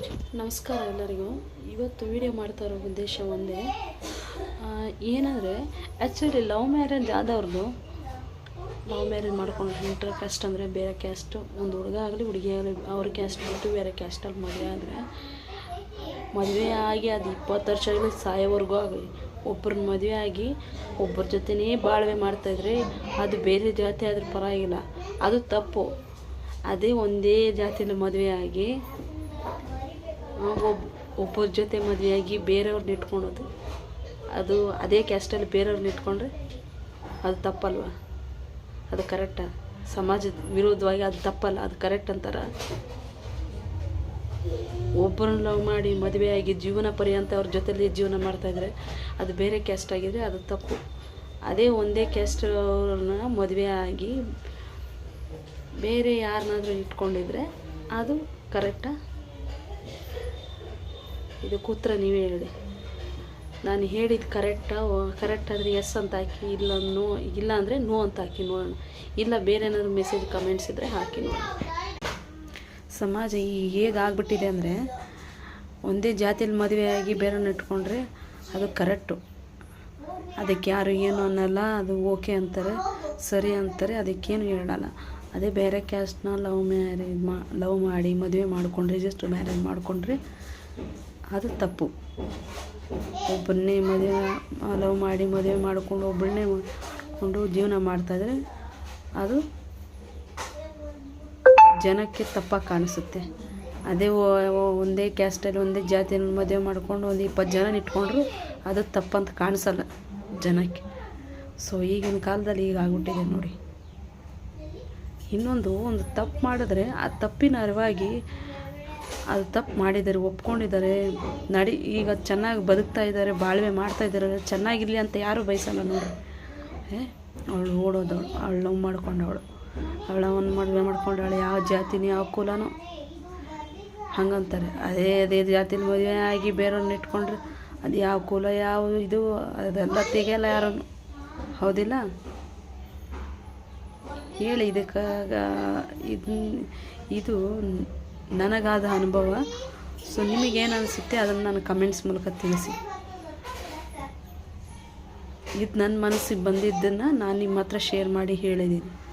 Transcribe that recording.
ನಮಸ್ಕಾರ ಎಲ್ಲರಿಗೂ. ಇವತ್ತು ವಿಡಿಯೋ ಮಾಡ್ತಾ ಇರೋ ಉದ್ದೇಶ ಒಂದೇ ಏನಂದರೆ ಆ್ಯಕ್ಚುಲಿ ಲವ್ ಮ್ಯಾರೇಜ್ ಆದವ್ರದ್ದು ಲವ್ ಮ್ಯಾರೇಜ್ ಮಾಡ್ಕೊಂಡು ಇಂಟರ್ ಕ್ಯಾಸ್ಟ್ ಅಂದರೆ ಬೇರೆ ಕ್ಯಾಸ್ಟು ಒಂದು ಹುಡುಗ ಆಗಲಿ, ಹುಡುಗಿ ಆಗಲಿ, ಅವ್ರ ಕ್ಯಾಸ್ಟ್ ಬಿಟ್ಟು ಬೇರೆ ಕ್ಯಾಸ್ಟಲ್ಲಿ ಮದುವೆ ಆದರೆ, ಮದುವೆ ಆಗಿ ಅದು ಇಪ್ಪತ್ತು ವರ್ಷ ಆಗಲಿ, ಸಾಯೋವರೆಗೂ ಆಗಲಿ ಒಬ್ಬರನ್ನ ಮದುವೆ ಆಗಿ ಒಬ್ಬರ ಜೊತೆನೇ ಬಾಳ್ವೆ ಮಾಡ್ತಾಯಿದ್ರೆ ಅದು ಬೇರೆ ಜಾತಿ ಆದರೂ ಪರವಾಗಿಲ್ಲ. ಅದು ತಪ್ಪು. ಅದೇ ಒಂದೇ ಜಾತಿಯಲ್ಲಿ ಮದುವೆ ಆಗಿ ಒಬ್ಬ ಒಬ್ಬರ ಜೊತೆ ಮದುವೆಯಾಗಿ ಬೇರೆಯವ್ರನ್ನ ಇಟ್ಕೊಳೋದು. ಅದು ಅದೇ ಕ್ಯಾಸ್ಟಲ್ಲಿ ಬೇರೆಯವ್ರನ್ನ ಇಟ್ಕೊಂಡ್ರೆ ಅದು ತಪ್ಪಲ್ವ? ಅದು ಕರೆಕ್ಟ ಸಮಾಜದ ವಿರೋಧವಾಗಿ ಅದು ತಪ್ಪಲ್ಲ, ಅದು ಕರೆಕ್ಟ್ ಅಂತಾರ? ಒಬ್ಬರನ್ನ ಲವ್ ಮಾಡಿ ಮದುವೆಯಾಗಿ ಜೀವನ ಪರ್ಯಂತ ಅವ್ರ ಜೊತೆಲಿ ಜೀವನ ಮಾಡ್ತಾಯಿದ್ರೆ ಅದು ಬೇರೆ ಕ್ಯಾಸ್ಟ್ ಆಗಿದ್ರೆ ಅದು ತಪ್ಪು. ಅದೇ ಒಂದೇ ಕ್ಯಾಸ್ಟ್ ಅವ್ರನ್ನ ಮದುವೆ ಆಗಿ ಬೇರೆ ಯಾರನ್ನಾದರೂ ಇಟ್ಕೊಂಡಿದ್ರೆ ಅದು ಕರೆಕ್ಟಾ ಇದು ಕೂತ್ರ ನೀವೇ ಹೇಳಿ. ನಾನು ಹೇಳಿದ ಕರೆಕ್ಟಾ ಕರೆಕ್ಟ್ ಆದರೆ ಎಸ್ ಅಂತ ಹಾಕಿ, ಇಲ್ಲ ನೋ ಇಲ್ಲ ಅಂದರೆ ನೋ ಅಂತ ಹಾಕಿ ನೋಡೋಣ. ಇಲ್ಲ ಬೇರೆ ಏನಾದರೂ ಮೆಸೇಜ್ ಕಮೆಂಟ್ಸ್ ಇದ್ದರೆ ಹಾಕಿ ನೋಡೋಣ. ಸಮಾಜ ಈಗ ಹೇಗಾಗ್ಬಿಟ್ಟಿದೆ ಅಂದರೆ ಒಂದೇ ಜಾತಿಯಲ್ಲಿ ಮದುವೆಯಾಗಿ ಬೇರೆಯವ್ರನ್ನ ಇಟ್ಕೊಂಡ್ರೆ ಅದು ಕರೆಕ್ಟು ಅದಕ್ಕೆ ಯಾರು ಏನು ಅನ್ನೋಲ್ಲ, ಅದು ಓಕೆ ಅಂತಾರೆ, ಸರಿ ಅಂತಾರೆ, ಅದಕ್ಕೇನು ಹೇಳಲ್ಲ. ಅದೇ ಬೇರೆ ಕ್ಯಾಸ್ಟ್ನ ಲವ್ ಮ್ಯಾರೇಜ್ ಮಾ ಲವ್ ಮಾಡಿ ಮದುವೆ ಮಾಡ್ಕೊಂಡು ಜಸ್ಟ್ ಮ್ಯಾರೇಜ್ ಮಾಡಿಕೊಂಡ್ರೆ ಅದು ತಪ್ಪು. ಒಬ್ಬನ್ನೇ ಮದುವೆ ಲವ್ ಮಾಡಿ ಮದುವೆ ಮಾಡಿಕೊಂಡು ಒಬ್ಬಳನ್ನೇ ಮಾಡಿಕೊಂಡು ಜೀವನ ಮಾಡ್ತಾಯಿದ್ರೆ ಅದು ಜನಕ್ಕೆ ತಪ್ಪಾಗಿ ಕಾಣಿಸುತ್ತೆ. ಅದೇ ಒಂದೇ ಕ್ಯಾಸ್ಟಲ್ಲಿ ಒಂದೇ ಜಾತಿಯಲ್ಲಿ ಮದುವೆ ಮಾಡಿಕೊಂಡು ಒಂದು ಇಪ್ಪತ್ತು ಜನ ಇಟ್ಕೊಂಡ್ರು ಅದು ತಪ್ಪಂತ ಕಾಣಿಸಲ್ಲ ಜನಕ್ಕೆ. ಸೊ ಈಗಿನ ಕಾಲದಲ್ಲಿ ಈಗ ಆಗ್ಬಿಟ್ಟಿದೆ ನೋಡಿ. ಇನ್ನೊಂದು, ಒಂದು ತಪ್ಪು ಮಾಡಿದ್ರೆ ಆ ತಪ್ಪಿನ ಅರಿವಾಗಿ ಅದು ತಪ್ಪು ಮಾಡಿದ್ದಾರೆ, ಒಪ್ಕೊಂಡಿದ್ದಾರೆ. ನಡಿ, ಈಗ ಚೆನ್ನಾಗಿ ಬದುಕ್ತಾ ಇದ್ದಾರೆ, ಬಾಳ್ವೆ ಮಾಡ್ತಾ ಇದ್ದಾರೆ, ಚೆನ್ನಾಗಿರಲಿ ಅಂತ ಯಾರೂ ಬಯಸಲ್ಲ ನೋಡಿ ಏ ಅವಳು ಓಡೋದವಳು ಅವಳು ಲವ್ ಮಾಡ್ಕೊಂಡವಳು. ಅವಳು ಅವನು ಮದುವೆ ಮಾಡ್ಕೊಂಡವಳು, ಯಾವ ಜಾತಿನೂ, ಯಾವ ಕುಲನೋ. ಹಂಗಂತಾರೆ. ಅದೇ ಅದೇ ಜಾತಿನ ಮದುವೆ ಆಗಿ ಬೇರೆಯವ್ರನ್ನ ಇಟ್ಕೊಂಡ್ರೆ ಅದು ಯಾವ ಕುಲ, ಯಾವ ಇದು, ಅದೆಲ್ಲ ತೆಗೆಯಲ್ಲ ಯಾರೂ ಹೌದಿಲ್ಲ? ಹೇಳಿ, ಇದಕ್ಕಾಗ, ಇದು ಇದು ನನಗಾದ ಅನುಭವ. ಸೊ ನಿಮಗೇನು ಅನಿಸುತ್ತೆ ಅದನ್ನು ನಾನು ಕಮೆಂಟ್ಸ್ ಮೂಲಕ ತಿಳಿಸಿ. ಇದು ನನ್ನ ಮನಸ್ಸಿಗೆ ಬಂದಿದ್ದನ್ನು ನಾನು ನಿಮ್ಮ ಹತ್ರ ಶೇರ್ ಮಾಡಿ ಹೇಳಿದ್ದೀನಿ